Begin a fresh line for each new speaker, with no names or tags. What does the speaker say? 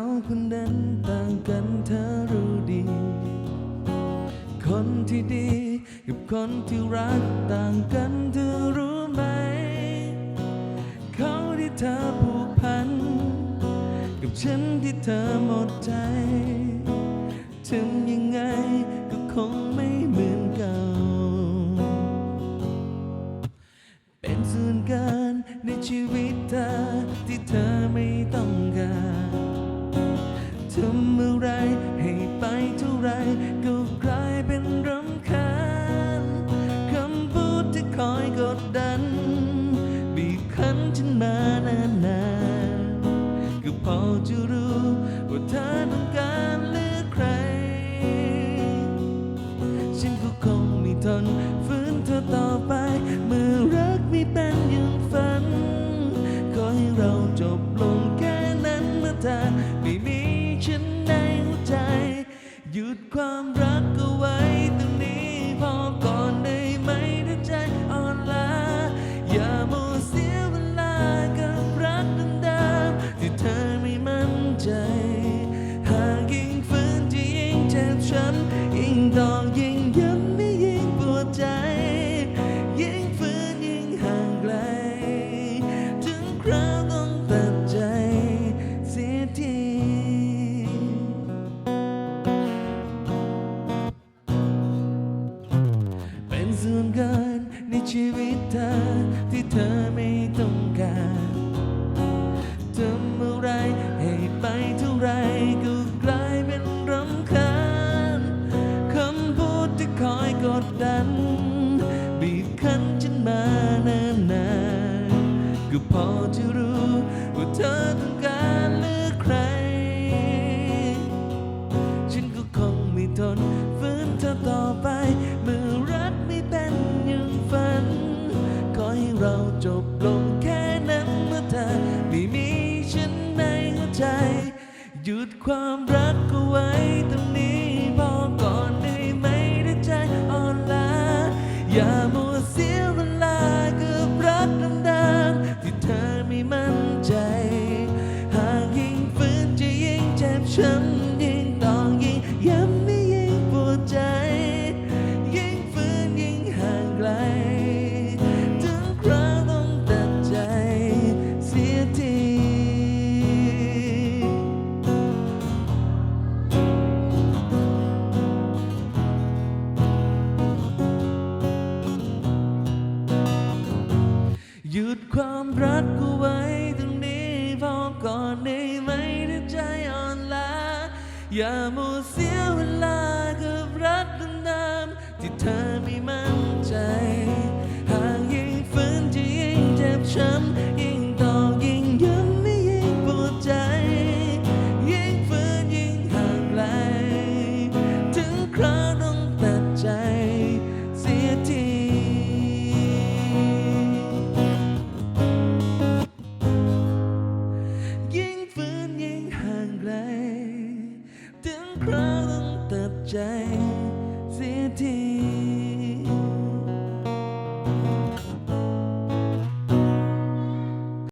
าคนนั้นต่างกันเธอรู้ดี คนที่ดีกับคนที่รักต่างกันเธอรู้ไหม เขาที่เธอผูกพัน กับฉันที่เธอหมดใจถึงยังไงก็คงไม่เหมือนเก่า เป็นส่วนเกินในชีวิตเธอที่เธอไม่ต้อง ทำอะไร ให้ไปเท่าไรก็กลายเป็นรำคาญคำพูดที่คอยกดดัน บีบคั้นฉันมานานๆก็พอจะรู้ว่าเธอต้องการเลือกใคร ฉันก็คงไม่ทนฝืนเธอต่อไป เมื่อรักไม่เป็นอย่างฝัน ขอให้เราจบลงแค่นั้นเมื่อเธอไม่มี หยุดความรักเเกินในชีวิตเธอที่เธอไม่ต้องการทำอะไรให้ไปเท่าไรก็กลายเป็นรำคาญคำพูดที่คอยกดดัน บีบคั้นฉันมานานๆก็พอจะ หยุดความรักก็ไว้ตรงนี้พอก่อนได้ไหมถ้าใจอ่อนล้าอย่ามัวเสียเวลากับรักดำๆที่เธอไม่มั่นใจ หากยิ่งฝืนจะยิ่งเจ็บช้ำ หยุดความรักกูไว้ตรงนี้พอก่อนได้ไหมถ้าใจอ่อนล้าอย่ามัวเสียเวลากับรักดำๆที่เธอ